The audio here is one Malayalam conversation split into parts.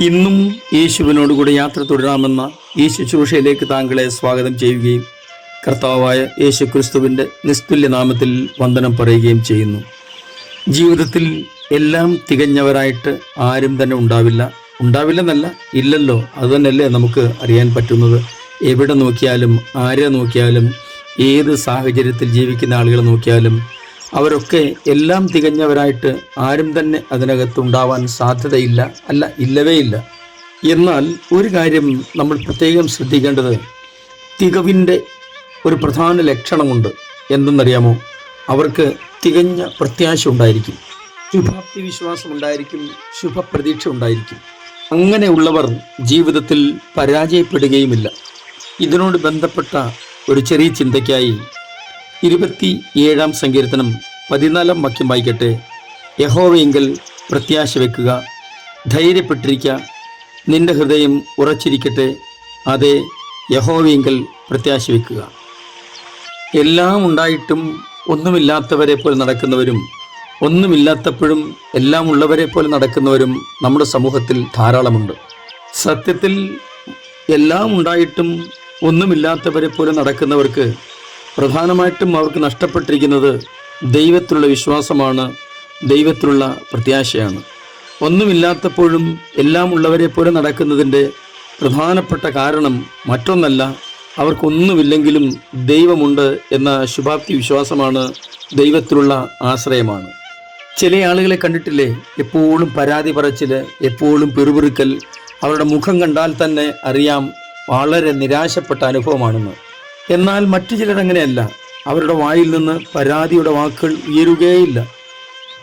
ഇന്നും യേശുവിനോടുകൂടി യാത്ര തുടരാമെന്ന ഈ ശുശ്രൂഷയിലേക്ക് താങ്കളെ സ്വാഗതം ചെയ്യുകയും കർത്താവായ യേശു ക്രിസ്തുവിന്റെ നിസ്തുല്യ നാമത്തിൽ വന്ദനം പറയുകയും ചെയ്യുന്നു. ജീവിതത്തിൽ എല്ലാം തികഞ്ഞവരായിട്ട് ആരും തന്നെ ഉണ്ടാവില്ല. ഉണ്ടാവില്ലെന്നല്ല ഇല്ലല്ലോ അതുതന്നെയല്ലേ നമുക്ക് അറിയാൻ പറ്റുന്നത്. എവിടെ നോക്കിയാലും ആരെ നോക്കിയാലും ഏത് സാഹചര്യത്തിൽ ജീവിക്കുന്ന ആളുകളെ നോക്കിയാലും അവരൊക്കെ എല്ലാം തികഞ്ഞവരായിട്ട് ആരും തന്നെ അതിനകത്ത് ഉണ്ടാവാൻ സാധ്യതയില്ല അല്ല ഇല്ലവേ ഇല്ല. എന്നാൽ ഒരു കാര്യം നമ്മൾ പ്രത്യേകം ശ്രദ്ധിക്കേണ്ടത് തികവിന്റെ ഒരു പ്രധാന ലക്ഷണമുണ്ട് എന്തെന്നറിയാമോ? അവർക്ക് തികഞ്ഞ പ്രത്യാശ ഉണ്ടായിരിക്കും. ശുഭാപ്തി വിശ്വാസം ഉണ്ടായിരിക്കും ശുഭപ്രതീക്ഷ ഉണ്ടായിരിക്കും. അങ്ങനെയുള്ളവർ ജീവിതത്തിൽ പരാജയപ്പെടുകയുമില്ല. ഇതിനോട് ബന്ധപ്പെട്ട ഒരു ചെറിയ ചിന്തയ്ക്കായി ഇരുപത്തി ഏഴാം സങ്കീർത്തനം പതിനാലാം വാക്യം വായിക്കട്ടെ. യഹോവയെങ്കിൽ പ്രത്യാശ വെക്കുക. ധൈര്യപ്പെട്ടിരിക്കുക നിന്റെ ഹൃദയം ഉറച്ചിരിക്കട്ടെ. അതെ യഹോവയെങ്കിൽ പ്രത്യാശ വെക്കുക. എല്ലാം ഉണ്ടായിട്ടും ഒന്നുമില്ലാത്തവരെ പോലെ നടക്കുന്നവരും ഒന്നുമില്ലാത്തപ്പോഴും എല്ലാം ഉള്ളവരെ പോലെ നടക്കുന്നവരും നമ്മുടെ സമൂഹത്തിൽ ധാരാളമുണ്ട്. സത്യത്തിൽ എല്ലാം ഉണ്ടായിട്ടും ഒന്നുമില്ലാത്തവരെ പോലെ നടക്കുന്നവർക്ക് പ്രധാനമായിട്ടും അവർക്ക് നഷ്ടപ്പെട്ടിരിക്കുന്നത് ദൈവത്തിലുള്ള വിശ്വാസമാണ് ദൈവത്തിലുള്ള പ്രത്യാശയാണ്. ഒന്നുമില്ലാത്തപ്പോഴും എല്ലാം ഉള്ളവരെ പോലെ നടക്കുന്നതിന്റെ പ്രധാനപ്പെട്ട കാരണം മറ്റൊന്നല്ല അവർക്കൊന്നുമില്ലെങ്കിലും ദൈവമുണ്ട് എന്ന ശുഭാപ്തി വിശ്വാസമാണ് ദൈവത്തിലുള്ള ആശ്രയമാണ്. ചില ആളുകളെ കണ്ടിട്ടില്ലേ? എപ്പോഴും പരാതി പറച്ചിൽ എപ്പോഴും പിറുപിറുക്കൽ. അവരുടെ മുഖം കണ്ടാൽ തന്നെ അറിയാം വളരെ നിരാശപ്പെട്ട അനുഭവമാണെന്ന്. എന്നാൽ മറ്റു ചിലർ അങ്ങനെയല്ല. അവരുടെ വായിൽ നിന്ന് പരാതിയുടെ വാക്കുകൾ ഉയരുകയില്ല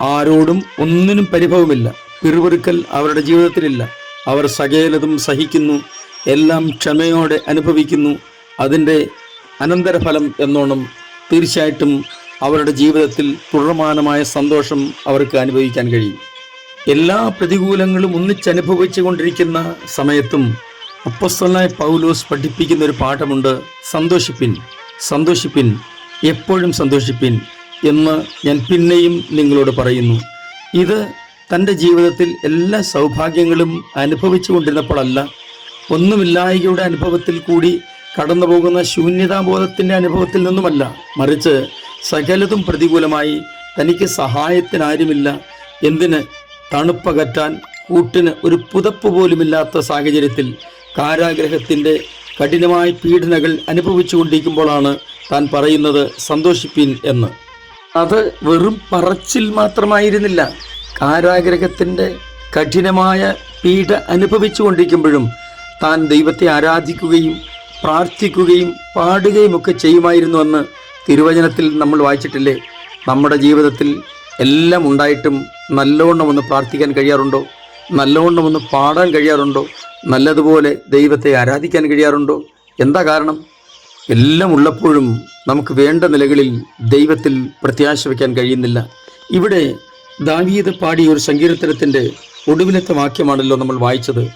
ആരോടും ഒന്നിനും പരിഭവമില്ല. പിറുപിറുക്കൽ അവരുടെ ജീവിതത്തിലില്ല. അവർ സകലതും സഹിക്കുന്നു എല്ലാം ക്ഷമയോടെ അനുഭവിക്കുന്നു. അതിന്റെ അനന്തരഫലം എന്നോണം തീർച്ചയായിട്ടും അവരുടെ ജീവിതത്തിൽ തുടർമാനമായ സന്തോഷം അവർക്ക് അനുഭവിക്കാൻ കഴിയും. എല്ലാ പ്രതികൂലങ്ങളും ഒന്നിച്ചനുഭവിച്ചു കൊണ്ടിരിക്കുന്ന സമയത്തും അപ്പസ്തലനായ പൗലോസ് പഠിപ്പിക്കുന്ന ഒരു പാഠമുണ്ട് സന്തോഷിപ്പിൻ സന്തോഷിപ്പിൻ എപ്പോഴും സന്തോഷിപ്പിൻ എന്ന് ഞാൻ പിന്നെയും നിങ്ങളോട് പറയുന്നു. ഇത് തന്റെ ജീവിതത്തിൽ എല്ലാ സൗഭാഗ്യങ്ങളും അനുഭവിച്ചു കൊണ്ടിരുന്നപ്പോഴല്ല ഒന്നുമില്ലായകയുടെ അനുഭവത്തിൽ കൂടി കടന്നു പോകുന്ന ശൂന്യതാബോധത്തിന്റെ അനുഭവത്തിൽ നിന്നുമല്ല മറിച്ച് സകലതും പ്രതികൂലമായി തനിക്ക് സഹായത്തിനാരുമില്ല എന്തിന് തണുപ്പകറ്റാൻ കൂട്ടിന് ഒരു പുതപ്പ് പോലുമില്ലാത്ത സാഹചര്യത്തിൽ കാരാഗ്രഹത്തിന്റെ കഠിനമായ പീഡനകൾ അനുഭവിച്ചു കൊണ്ടിരിക്കുമ്പോഴാണ് താൻ പറയുന്നത് സന്തോഷിപ്പിൻ എന്ന്. അത് വെറും പറച്ചിൽ മാത്രമായിരുന്നില്ല. കാരാഗ്രഹത്തിന്റെ കഠിനമായ പീഡ അനുഭവിച്ചു കൊണ്ടിരിക്കുമ്പോഴും താൻ ദൈവത്തെ ആരാധിക്കുകയും പ്രാർത്ഥിക്കുകയും പാടുകയും ഒക്കെ ചെയ്യുമായിരുന്നുവെന്ന് തിരുവചനത്തിൽ നമ്മൾ വായിച്ചിട്ടില്ലേ? നമ്മുടെ ജീവിതത്തിൽ എല്ലാം ഉണ്ടായിട്ടും നല്ലോണം ഒന്ന് പ്രാർത്ഥിക്കാൻ കഴിയാറുണ്ടോ? നല്ലവണ്ണം ഒന്ന് പാടാൻ കഴിയാറുണ്ടോ? നല്ലതുപോലെ ദൈവത്തെ ആരാധിക്കാൻ കഴിയാറുണ്ടോ? എന്താ കാരണം? എല്ലാം ഉള്ളപ്പോഴും നമുക്ക് വേണ്ട നിലകളിൽ ദൈവത്തിൽ പ്രത്യാശ വയ്ക്കാൻ കഴിയുന്നില്ല. ഇവിടെ ദാവീദ് പാടിയ ഒരു സങ്കീർത്തനത്തിന്റെ ഒടുവിലത്തെ വാക്യമാണല്ലോ നമ്മൾ വായിച്ചത്.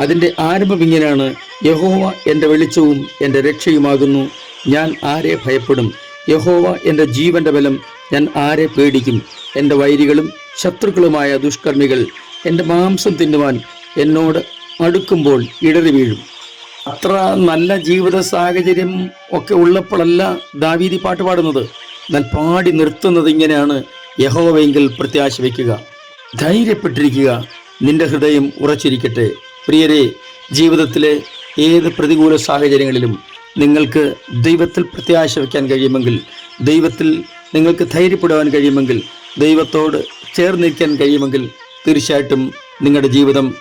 അതിന്റെ ആരംഭം ഇങ്ങനെയാണ് യഹോവ എന്റെ വെളിച്ചവും എന്റെ രക്ഷയുമാകുന്നു ഞാൻ ആരെ ഭയപ്പെടും? യഹോവ എന്റെ ജീവന്റെ ബലം ഞാൻ ആരെ പേടിക്കും? എന്റെ വൈരികളും ശത്രുക്കളുമായ ദുഷ്കർമ്മികൾ എന്റെ മാംസം തിന്നുവാൻ എന്നോട് അടുക്കുമ്പോൾ ഇടറി വീഴും. അത്ര നല്ല ജീവിത സാഹചര്യം ഒക്കെ ഉള്ളപ്പോഴല്ല ദാവീദി പാട്ട് പാടുന്നത്. എന്നാൽ പാടി നിർത്തുന്നത് ഇങ്ങനെയാണ് യഹോവെങ്കിൽ പ്രത്യാശ വയ്ക്കുക. ധൈര്യപ്പെട്ടിരിക്കുക. നിന്റെ ഹൃദയം ഉറച്ചിരിക്കട്ടെ. പ്രിയരെ ജീവിതത്തിലെ ഏത് പ്രതികൂല സാഹചര്യങ്ങളിലും നിങ്ങൾക്ക് ദൈവത്തിൽ പ്രത്യാശ വയ്ക്കാൻ കഴിയുമെങ്കിൽ ദൈവത്തിൽ നിങ്ങൾക്ക് ധൈര്യപ്പെടുവാൻ കഴിയുമെങ്കിൽ ദൈവത്തോട് ചേർന്നിരിക്കാൻ കഴിയുമെങ്കിൽ തീർച്ചയായിട്ടും നിങ്ങളുടെ ജീവിതം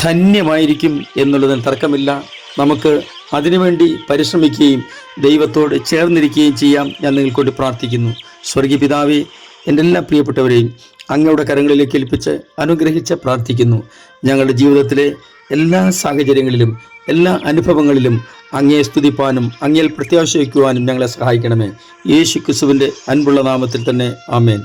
ധന്യമായിരിക്കും എന്നുള്ളതിന് തർക്കമില്ല. നമുക്ക് അതിനുവേണ്ടി പരിശ്രമിക്കുകയും ദൈവത്തോട് ചേർന്നിരിക്കുകയും ചെയ്യാം ഞാൻ നിങ്ങൾക്കൊണ്ട് പ്രാർത്ഥിക്കുന്നു. സ്വർഗീയ പിതാവേ എന്റെ എല്ലാ പ്രിയപ്പെട്ടവരെയും അങ്ങയുടെ കരങ്ങളിലേക്ക് ഏൽപ്പിച്ച് അനുഗ്രഹിച്ച് പ്രാർത്ഥിക്കുന്നു. ഞങ്ങളുടെ ജീവിതത്തിലെ എല്ലാ സാഹചര്യങ്ങളിലും എല്ലാ അനുഭവങ്ങളിലും അങ്ങയെ സ്തുതിപ്പാനും അങ്ങയിൽ പ്രത്യാശ വയ്ക്കുവാനും ഞങ്ങളെ സഹായിക്കണമേ. യേശു ക്രിസ്തുവിന്റെ അൻപുള്ള നാമത്തിൽ തന്നെ ആമേൻ.